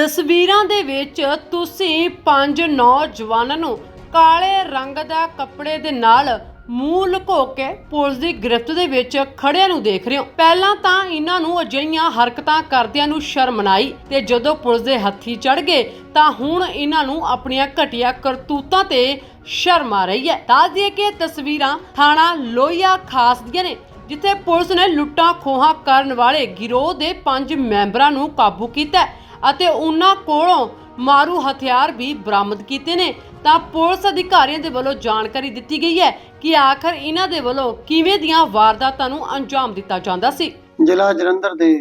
ਤਸਵੀਰਾਂ ਦੇ ਵਿੱਚ ਤੁਸੀਂ ਪੰਜ ਨੌਜਵਾਨਾਂ ਨੂੰ ਕਾਲੇ ਰੰਗ ਦਾ ਕੱਪੜੇ ਦੇ ਨਾਲ ਮੂੰਹ ਲੁਕੋ ਕੇ ਪੁਲਿਸ ਦੀ ਗ੍ਰਿਫਤ ਦੇ ਵਿੱਚ ਖੜਿਆਂ ਨੂੰ ਦੇਖ ਰਹੇ ਹੋ। ਪਹਿਲਾਂ ਤਾਂ ਇਹਨਾਂ ਨੂੰ ਅਜਿਹੀਆਂ ਹਰਕਤਾਂ ਕਰਦਿਆਂ ਨੂੰ ਸ਼ਰਮ ਆਈ ਤੇ ਜਦੋਂ ਪੁਲਿਸ ਦੇ ਹੱਥੀ ਚੜ ਗਏ ਤਾਂ ਹੁਣ ਇਹਨਾਂ ਨੂੰ ਆਪਣੀਆਂ ਘਟੀਆਂ ਕਰਤੂਤਾਂ ਤੇ ਸ਼ਰਮ ਆ ਰਹੀ ਹੈ। ਦੱਸ ਦਈਏ ਕਿ ਤਸਵੀਰਾਂ ਥਾਣਾ ਲੋਹੀਆ ਖਾਸ ਦੀਆਂ ਨੇ, ਜਿੱਥੇ ਪੁਲਿਸ ਨੇ ਲੁੱਟਾਂ ਖੋਹਾਂ ਕਰਨ ਵਾਲੇ ਗਿਰੋਹ ਦੇ ਪੰਜ ਮੈਂਬਰਾਂ ਨੂੰ ਕਾਬੂ ਕੀਤਾ ਅਤੇ ਉਹਨਾਂ ਕੋਲੋਂ ਮਾਰੂ ਹਥਿਆਰ ਵੀ ਬਰਾਮਦ ਕੀਤੇ ਨੇ। ਤਾਂ ਪੁਲਿਸ ਅਧਿਕਾਰੀਆਂ ਦੇ ਵੱਲੋਂ ਜਾਣਕਾਰੀ ਦਿੱਤੀ ਗਈ ਹੈ ਕਿ ਆਖਰ ਇਹਨਾਂ ਦੇ ਵੱਲੋਂ ਕਿਵੇਂ ਦੀਆਂ ਵਾਰਦਾਤਾਂ ਨੂੰ ਅੰਜਾਮ ਦਿੱਤਾ ਜਾਂਦਾ ਸੀ। ਜ਼ਿਲ੍ਹਾ ਜਲੰਧਰ ਦੇ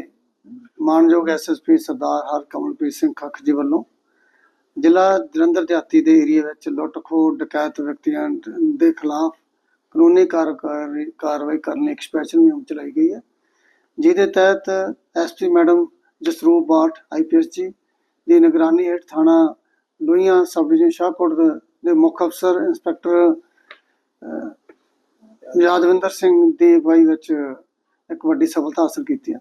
ਮਾਨਯੋਗ ਐਸਐਸਪੀ ਸਰਦਾਰ ਹਰਕਮਲਪ੍ਰੀਤ ਸਿੰਘ ਖੱਖ ਜੀ ਵੱਲੋਂ ਜ਼ਿਲ੍ਹਾ ਜਲੰਧਰ ਦਿਹਾਤੀ ਦੇ ਏਰੀਆ ਵਿੱਚ ਲੁੱਟ-ਖੋਹ ਡਕੈਤ ਵਿਅਕਤੀਆਂ ਦੇ ਖਿਲਾਫ ਕਾਨੂੰਨੀ ਕਾਰਵਾਈ ਕਾਰਵਾਈ ਕਰਨ ਲਈ ਇੱਕ ਸਪੈਸ਼ਲ ਮੁਹਿੰਮ ਚਲਾਈ ਗਈ ਹੈ। ਜਿਹਦੇ ਤਹਿਤ SP madam Jasroop Batth IPS ਦੀ ਨਿਗਰਾਨੀ ਹੇਠ ਥਾਣਾ ਲੋਹੀਆਂ ਸਬ ਡਿਵੀਜ਼ਨ ਸ਼ਾਹਕੋਟ ਦੇ- ਮੁੱਖ ਅਫਸਰ ਇੰਸਪੈਕਟਰ ਯਾਦਵਿੰਦਰ ਸਿੰਘ ਦੀ ਅਗਵਾਈ ਵਿੱਚ ਇੱਕ ਵੱਡੀ ਸਫਲਤਾ ਹਾਸਲ ਕੀਤੀ ਹੈ।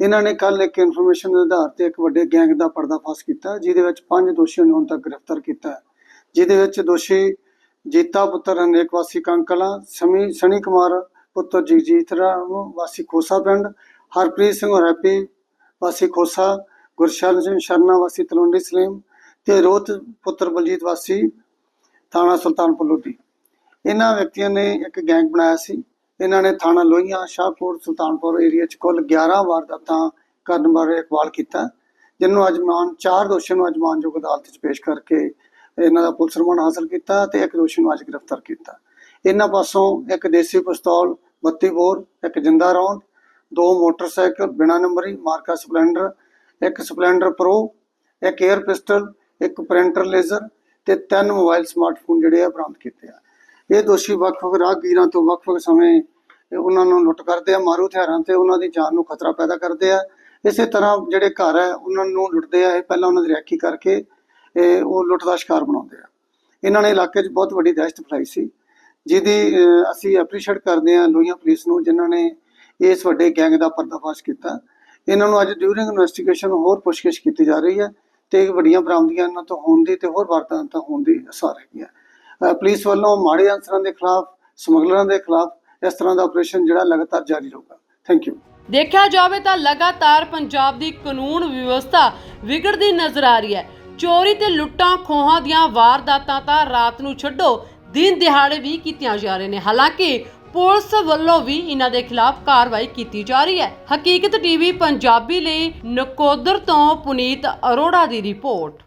ਇਹਨਾਂ ਨੇ ਕੱਲ ਇੱਕ ਇਨਫੋਰਮੇਸ਼ਨ ਦੇ ਆਧਾਰ ਤੇ ਇੱਕ ਵੱਡੇ ਗੈਂਗ ਦਾ ਪਰਦਾਫਾਸ਼ ਕੀਤਾ, ਜਿਹਦੇ ਵਿੱਚ ਪੰਜ ਦੋਸ਼ੀਆਂ ਨੂੰ ਹੁਣ ਤੱਕ ਗ੍ਰਿਫਤਾਰ ਕੀਤਾ ਜਿਹਦੇ ਵਿੱਚ ਦੋਸ਼ੀ ਜੀਤਾ ਪੁੱਤਰ, ਅਨੇਕ ਵਾਸੀ ਕੰਕਲਾ ਸਮੀ ਸਣੀ ਕੁਮਾਰ ਪੁੱਤਰ ਜਗਜੀਤ ਰਾਮ, ਵਾਸੀ ਖੋਸਾ ਪਿੰਡ, ਹਰਪ੍ਰੀਤ ਸਿੰਘ ਹੈਪੀ ਵਾਸੀ ਖੋਸਾ, ਗੁਰਸ਼ਰਨ ਸਿੰਘ ਸ਼ਰਨਾ ਵਾਸੀ ਤਲਵੰਡੀ ਸਲੀਮ ਤੇ ਰੋਤ ਪੁੱਤਰ ਬਲਜੀਤ ਵਾਸੀ, ਥਾਣਾ ਸੁਲਤਾਨਪੁਰ ਲੋਧੀ। ਇਹਨਾਂ ਵਿਅਕਤੀਆਂ ਨੇ ਇੱਕ ਗੈਂਗ ਬਣਾਇਆ ਸੀ। ਇਹਨਾਂ ਨੇ ਥਾਣਾ ਲੋਹੀਆਂ, ਸ਼ਾਹਕੋਟ, ਸੁਲਤਾਨਪੁਰ ਏਰੀਆ 'ਚ ਕੁੱਲ 11 ਵਾਰਦਾਤਾਂ ਕਰਨ ਬਾਰੇ ਇਕਬਾਲ ਕੀਤਾ ਜਿਹਨੂੰ ਅੱਜ ਮਾਨ, ਚਾਰ ਦੋਸ਼ੀਆਂ ਨੂੰ ਅੱਜ ਮਾਨਯੋਗ ਅਦਾਲਤ 'ਚ ਪੇਸ਼ ਕਰਕੇ ਇਹਨਾਂ ਦਾ ਪੁਲਿਸ ਰਿਮਾਂਡ ਹਾਸਲ ਕੀਤਾ ਤੇ ਇੱਕ ਦੋਸ਼ੀ ਨੂੰ ਅੱਜ ਗ੍ਰਿਫਤਾਰ ਕੀਤਾ। ਇਹਨਾਂ ਪਾਸੋਂ ਇੱਕ ਦੇਸੀ ਪਿਸਤੌਲ 32 ਬੋਰ, ਇੱਕ ਜਿੰਦਾ ਰੌਂਦ ਦੋ ਮੋਟਰਸਾਈਕਲ, ਬਿਨਾ ਨੰਬਰੀ, ਮਾਰਕਾ ਸਪਲੈਂਡਰ, ਇੱਕ ਸਪਲੈਂਡਰ ਪ੍ਰੋ, ਇੱਕ 에ਅਰ ਪਿਸਟਲ, ਇੱਕ ਪ੍ਰਿੰਟਰ ਲੇਜ਼ਰ ਤੇ ਤਿੰਨ ਮੋਬਾਈਲ ਸਮਾਰਟਫੋਨ ਜਿਹੜੇ ਆ ਬਰਾਮਦ ਕੀਤੇ ਆ। ਇਹ ਦੋਸ਼ੀ ਵੱਖ-ਵੱਖ ਰਾਹਗੀਰਾਂ ਤੋਂ ਵੱਖ-ਵੱਖ ਸਮੇਂ ਉਹਨਾਂ ਨੂੰ ਲੁੱਟ ਕਰਦੇ ਆ, ਮਾਰੂ ਹਥਿਆਰਾਂ ਤੇ ਉਹਨਾਂ ਦੀ ਜਾਨ ਨੂੰ ਖਤਰਾ ਪੈਦਾ ਕਰਦੇ ਆ। ਇਸੇ ਤਰ੍ਹਾਂ ਜਿਹੜੇ ਘਰ ਹੈ ਉਹਨਾਂ ਨੂੰ ਲੁੱਟਦੇ ਆ, ਇਹ ਪਹਿਲਾਂ ਉਹਨਾਂ ਦੀ ਰੈਕੀ ਕਰਕੇ ਇਹ ਉਹ ਲੁੱਟ ਦਾ ਸ਼ਿਕਾਰ ਬਣਾਉਂਦੇ ਆ। ਇਹਨਾਂ ਨੇ ਇਲਾਕੇ 'ਚ ਬਹੁਤ ਵੱਡੀ ਦਹਿਸ਼ਤ ਫੈਲਾਈ ਸੀ, ਜਿਹਦੀ ਅਸੀਂ ਐਪਰੀਸ਼ੀਏਟ ਕਰਦੇ ਆ ਲੋਹੀਆਂ ਪੁਲਿਸ ਨੂੰ, ਜਿਨ੍ਹਾਂ ਨੇ ਇਸ ਵੱਡੇ ਗੈਂਗ ਦਾ ਪਰਦਾਫਾਸ਼ ਕੀਤਾ। ਇਹਨਾਂ ਨੂੰ ਅੱਜ ਡਿਊਰਿੰਗ ਇਨਵੈਸਟੀਗੇਸ਼ਨ ਹੋਰ ਪੁੱਛਗਿੱਛ ਕੀਤੀ ਜਾ ਰਹੀ ਹੈ ਤੇ ਵੱਡੀਆਂ ਬਰਾਮਦੀਆਂ ਇਹਨਾਂ ਤੋਂ ਹੋਣ ਦੀ ਤੇ ਹੋਰ ਵਾਰਦਾਤਾਂ ਹੋਣ ਦੀ ਅਸਾਰ ਹੈਗੀ ਹੈ। ਪੁਲਿਸ ਵੱਲੋਂ ਮਾੜੇ ਅਨਸਰਾਂ ਦੇ ਖਿਲਾਫ, ਸਮਗਲਰਾਂ ਦੇ ਖਿਲਾਫ ਇਸ ਤਰ੍ਹਾਂ ਦਾ ਆਪਰੇਸ਼ਨ ਜਿਹੜਾ ਲਗਾਤਾਰ ਜਾਰੀ ਰਹੂਗਾ। ਥੈਂਕ ਯੂ ਦੇਖਿਆ ਜਾਵੇ ਤਾਂ ਲਗਾਤਾਰ ਪੰਜਾਬ ਦੀ ਕਾਨੂੰਨ ਵਿਵਸਥਾ ਵਿਗੜਦੀ ਨਜ਼ਰ ਆ ਰਹੀ ਹੈ। ਚੋਰੀ ਤੇ ਲੁੱਟਾਂ ਖੋਹਾਂ ਦੀਆਂ ਵਾਰਦਾਤਾਂ ਤਾਂ ਰਾਤ ਨੂੰ ਛੱਡੋ, ਦਿਨ ਦਿਹਾੜੇ ਵੀ ਕੀਤੀਆਂ ਜਾ ਰਹੇ ਨੇ। ਹਾਲਾਂਕਿ ਪੁਲਿਸ ਵੱਲੋਂ ਵੀ ਇਹਨਾਂ ਦੇ ਖਿਲਾਫ ਕਾਰਵਾਈ ਕੀਤੀ ਜਾ ਰਹੀ ਹੈ। ਹਕੀਕਤ ਟੀਵੀ ਪੰਜਾਬੀ ਲਈ ਨਕੋਦਰ ਤੋਂ ਪੁਨੀਤ ਅਰੋੜਾ ਦੀ ਰਿਪੋਰਟ।